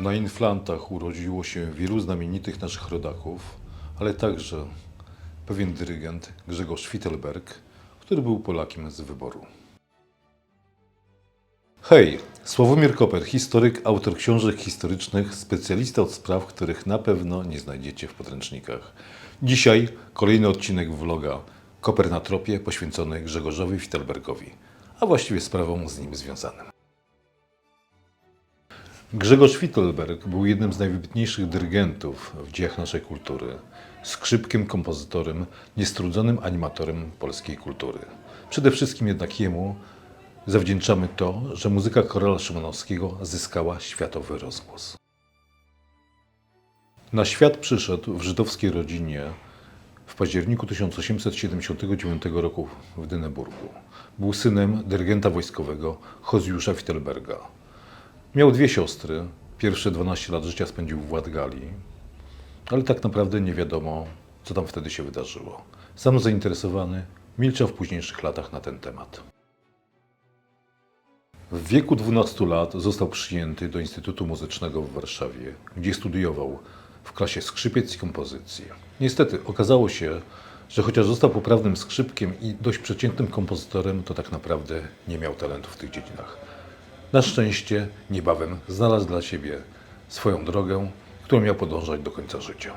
Na inflantach urodziło się wielu znamienitych naszych rodaków, ale także pewien dyrygent Grzegorz Fittelberg, który był Polakiem z wyboru. Hej, Sławomir Koper, historyk, autor książek historycznych, specjalista od spraw, których na pewno nie znajdziecie w podręcznikach. Dzisiaj kolejny odcinek vloga Koper na tropie poświęcony Grzegorzowi Fittelbergowi, a właściwie sprawom z nim związanym. Grzegorz Fittelberg był jednym z najwybitniejszych dyrygentów w dziejach naszej kultury. Skrzypkiem, kompozytorem, niestrudzonym animatorem polskiej kultury. Przede wszystkim jednak jemu zawdzięczamy to, że muzyka Karola Szymanowskiego zyskała światowy rozgłos. Na świat przyszedł w żydowskiej rodzinie w październiku 1879 roku w Dyneburgu. Był synem dyrygenta wojskowego Hozjusza Fittelberga. Miał dwie siostry. Pierwsze 12 lat życia spędził w Ładgali, ale tak naprawdę nie wiadomo, co tam wtedy się wydarzyło. Sam zainteresowany milczał w późniejszych latach na ten temat. W wieku 12 lat został przyjęty do Instytutu Muzycznego w Warszawie, gdzie studiował w klasie skrzypiec i kompozycji. Niestety okazało się, że chociaż został poprawnym skrzypkiem i dość przeciętnym kompozytorem, to tak naprawdę nie miał talentu w tych dziedzinach. Na szczęście niebawem znalazł dla siebie swoją drogę, którą miał podążać do końca życia.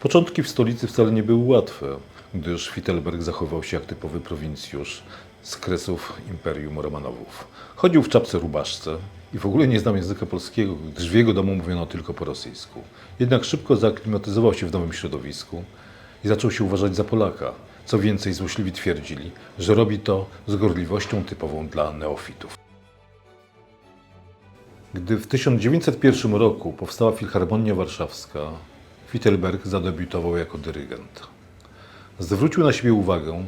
Początki w stolicy wcale nie były łatwe, gdyż Fittelberg zachował się jak typowy prowincjusz z kresów Imperium Romanowów. Chodził w czapce rubaszce i w ogóle nie znał języka polskiego, gdyż w jego domu mówiono tylko po rosyjsku. Jednak szybko zaaklimatyzował się w nowym środowisku i zaczął się uważać za Polaka. Co więcej, złośliwi twierdzili, że robi to z gorliwością typową dla neofitów. Gdy w 1901 roku powstała Filharmonia Warszawska, Fittelberg zadebiutował jako dyrygent. Zwrócił na siebie uwagę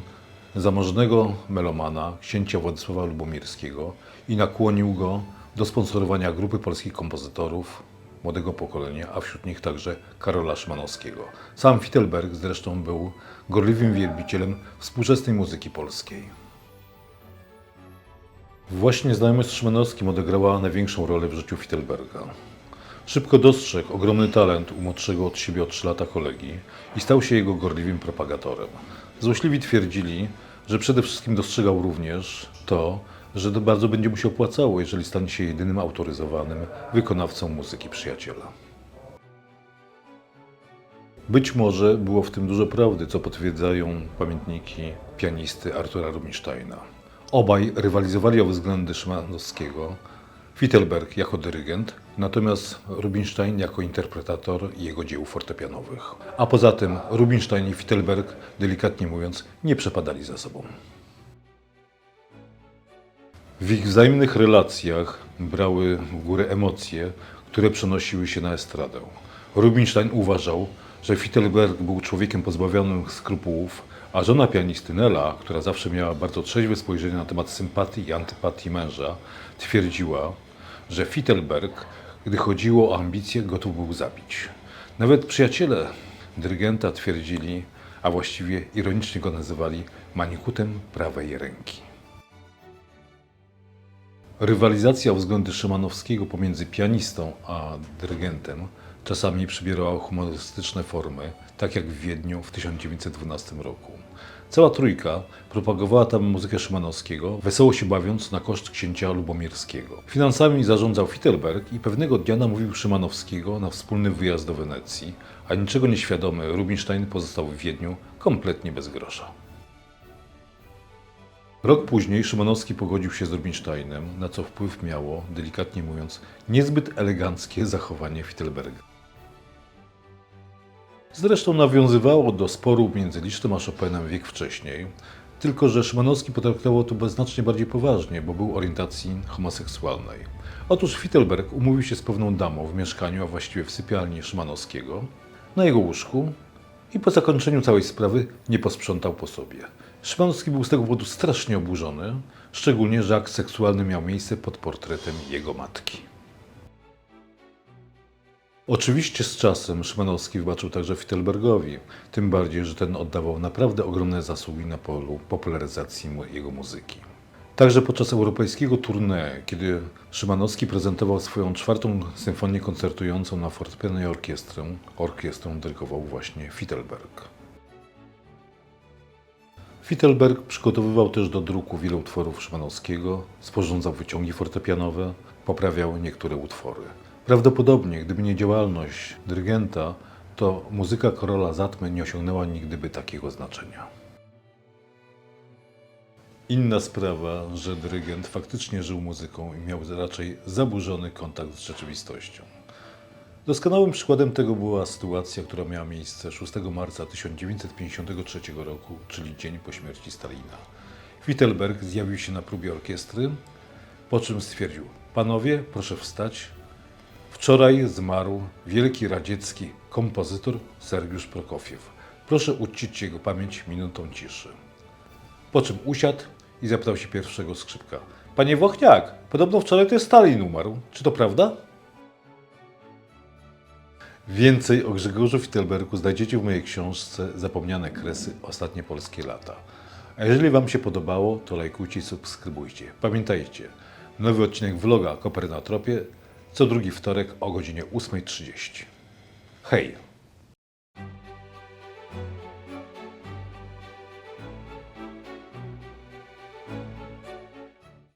zamożnego melomana, księcia Władysława Lubomirskiego i nakłonił go do sponsorowania grupy polskich kompozytorów młodego pokolenia, a wśród nich także Karola Szymanowskiego. Sam Fittelberg zresztą był gorliwym wielbicielem współczesnej muzyki polskiej. Właśnie znajomość z Szymanowskim odegrała największą rolę w życiu Fittelberga. Szybko dostrzegł ogromny talent u młodszego od siebie o 3 lata kolegi i stał się jego gorliwym propagatorem. Złośliwi twierdzili, że przede wszystkim dostrzegał również to, że to bardzo będzie mu się opłacało, jeżeli stanie się jedynym autoryzowanym wykonawcą muzyki przyjaciela. Być może było w tym dużo prawdy, co potwierdzają pamiętniki pianisty Artura Rubinsteina. Obaj rywalizowali o względy Szymanowskiego, Fittelberg jako dyrygent, natomiast Rubinstein jako interpretator jego dzieł fortepianowych. A poza tym Rubinstein i Fittelberg, delikatnie mówiąc, nie przepadali za sobą. W ich wzajemnych relacjach brały w górę emocje, które przenosiły się na estradę. Rubinstein uważał, że Fittelberg był człowiekiem pozbawionym skrupułów, a żona pianisty Nela, która zawsze miała bardzo trzeźwe spojrzenie na temat sympatii i antypatii męża, twierdziła, że Fittelberg, gdy chodziło o ambicje, gotów był zabić. Nawet przyjaciele dyrygenta twierdzili, a właściwie ironicznie go nazywali manikutem prawej ręki. Rywalizacja względy Szymanowskiego pomiędzy pianistą a dyrygentem czasami przybierała humorystyczne formy, tak jak w Wiedniu w 1912 roku. Cała trójka propagowała tam muzykę Szymanowskiego, wesoło się bawiąc na koszt księcia Lubomirskiego. Finansami zarządzał Fittelberg i pewnego dnia namówił Szymanowskiego na wspólny wyjazd do Wenecji, a niczego nieświadomy Rubinstein pozostał w Wiedniu kompletnie bez grosza. Rok później Szymanowski pogodził się z Rubinsteinem, na co wpływ miało, delikatnie mówiąc, niezbyt eleganckie zachowanie Fittelberga. Zresztą nawiązywało do sporu między Lisztem a Chopinem wiek wcześniej, tylko że Szymanowski potraktował to znacznie bardziej poważnie, bo był orientacji homoseksualnej. Otóż Fittelberg umówił się z pewną damą w mieszkaniu, a właściwie w sypialni Szymanowskiego, na jego łóżku i po zakończeniu całej sprawy nie posprzątał po sobie. Szymanowski był z tego powodu strasznie oburzony, szczególnie, że akt seksualny miał miejsce pod portretem jego matki. Oczywiście z czasem Szymanowski wybaczył także Fittelbergowi, tym bardziej, że ten oddawał naprawdę ogromne zasługi na polu popularyzacji jego muzyki. Także podczas europejskiego tournée, kiedy Szymanowski prezentował swoją czwartą symfonię koncertującą na fortepiano i orkiestrę, orkiestrą dyrygował właśnie Fittelberg. Fittelberg przygotowywał też do druku wiele utworów Szymanowskiego, sporządzał wyciągi fortepianowe, poprawiał niektóre utwory. Prawdopodobnie, gdyby nie działalność dyrygenta, to muzyka Karola Zatmy nie osiągnęła nigdy by takiego znaczenia. Inna sprawa, że dyrygent faktycznie żył muzyką i miał raczej zaburzony kontakt z rzeczywistością. Doskonałym przykładem tego była sytuacja, która miała miejsce 6 marca 1953 roku, czyli dzień po śmierci Stalina. Wittelberg zjawił się na próbie orkiestry, po czym stwierdził: Panowie, proszę wstać. Wczoraj zmarł wielki radziecki kompozytor Sergiusz Prokofiew. Proszę uczcić jego pamięć minutą ciszy. Po czym usiadł i zapytał się pierwszego skrzypka: Panie Wochniak, podobno wczoraj to jest Stalin umarł. Czy to prawda? Więcej o Grzegorzu Fittelbergu znajdziecie w mojej książce Zapomniane Kresy Ostatnie Polskie Lata. A jeżeli Wam się podobało, to lajkujcie i subskrybujcie. Pamiętajcie, nowy odcinek vloga Koper na tropie co drugi wtorek o godzinie 8.30. Hej!